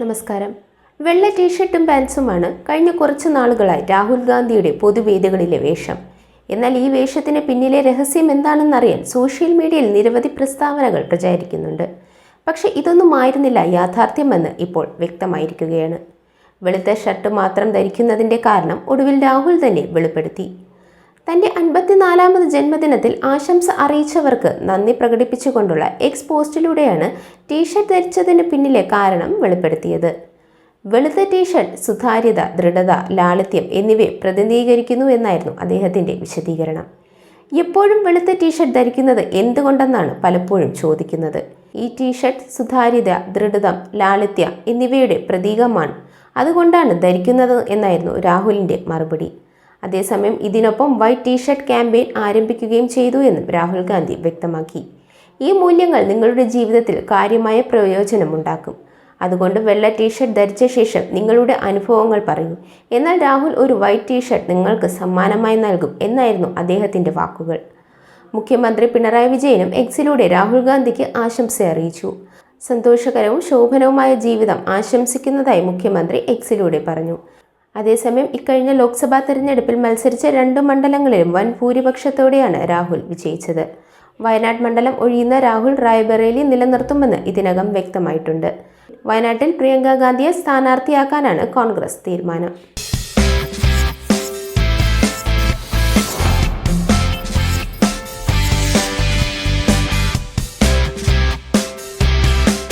നമസ്കാരം. വെള്ള ടീഷർട്ടും പാൻസുമാണ് കഴിഞ്ഞ കുറച്ച് നാളുകളായി രാഹുൽ ഗാന്ധിയുടെ പൊതുവേദികളിലെ വേഷം. എന്നാൽ ഈ വേഷത്തിന് പിന്നിലെ രഹസ്യം എന്താണെന്നറിയാൻ സോഷ്യൽ മീഡിയയിൽ നിരവധി പ്രസ്താവനകൾ പ്രചാരിക്കുന്നുണ്ട്. പക്ഷേ ഇതൊന്നും ആയിരുന്നില്ല യാഥാർത്ഥ്യമെന്ന് ഇപ്പോൾ വ്യക്തമായിരിക്കുകയാണ്. വെളുത്ത ഷർട്ട് മാത്രം ധരിക്കുന്നതിന്റെ കാരണം ഒടുവിൽ രാഹുൽ തന്നെ വെളിപ്പെടുത്തി. തന്റെ അൻപത്തിനാലാമത് ജന്മദിനത്തിൽ ആശംസ അറിയിച്ചവർക്ക് നന്ദി പ്രകടിപ്പിച്ചുകൊണ്ടുള്ള എക്സ് പോസ്റ്റിലൂടെയാണ് ടീഷർട്ട് ധരിച്ചതിന് പിന്നിലെ കാരണം വെളിപ്പെടുത്തിയത്. വെളുത്ത ടീഷർട്ട് സുതാര്യത ദൃഢത ലാളിത്യം എന്നിവയെ പ്രതിനിധീകരിക്കുന്നു എന്നായിരുന്നു അദ്ദേഹത്തിന്റെ വിശദീകരണം. എപ്പോഴും വെളുത്ത ടീഷർട്ട് ധരിക്കുന്നത് എന്തുകൊണ്ടെന്നാണ് പലപ്പോഴും ചോദിക്കുന്നത്. ഈ ടീഷർട്ട് സുതാര്യത ദൃഢത ലാളിത്യ എന്നിവയുടെ പ്രതീകമാണ്. അതുകൊണ്ടാണ് ധരിക്കുന്നത് എന്നായിരുന്നു രാഹുലിന്റെ മറുപടി. അതേസമയം ഇതിനൊപ്പം വൈറ്റ് ടീഷർട്ട് ക്യാമ്പയിൻ ആരംഭിക്കുകയും ചെയ്തു എന്നും രാഹുൽ ഗാന്ധി വ്യക്തമാക്കി. ഈ മൂല്യങ്ങൾ നിങ്ങളുടെ ജീവിതത്തിൽ കാര്യമായ പ്രയോജനമുണ്ടാക്കും അതുകൊണ്ട് വെള്ള ടീഷർട്ട് ധരിച്ച ശേഷം നിങ്ങളുടെ അനുഭവങ്ങൾ പറയൂ. എന്നാൽ രാഹുൽ ഒരു വൈറ്റ് ടീഷർട്ട് നിങ്ങൾക്ക് സമ്മാനമായി നൽകും എന്നായിരുന്നു അദ്ദേഹത്തിന്റെ വാക്കുകൾ. മുഖ്യമന്ത്രി പിണറായി വിജയനും എക്സിലൂടെ രാഹുൽ ഗാന്ധിക്ക് ആശംസ അറിയിച്ചു. സന്തോഷകരവും ശോഭനവുമായ ജീവിതം ആശംസിക്കുന്നതായി മുഖ്യമന്ത്രി എക്സിലൂടെ പറഞ്ഞു. അതേസമയം ഇക്കഴിഞ്ഞ ലോക്സഭാ തെരഞ്ഞെടുപ്പിൽ മത്സരിച്ച രണ്ട് മണ്ഡലങ്ങളിലും വൻ ഭൂരിപക്ഷത്തോടെയാണ് രാഹുൽ വിജയിച്ചത്. വയനാട് മണ്ഡലം ഒഴിയുന്ന രാഹുൽ റായ്ബറേലി നിലനിർത്തുമെന്ന് ഇതിനകം വ്യക്തമായിട്ടുണ്ട്. വയനാട്ടിൽ പ്രിയങ്ക ഗാന്ധിയെ സ്ഥാനാർത്ഥിയാക്കാനാണ് കോൺഗ്രസ് തീരുമാനം.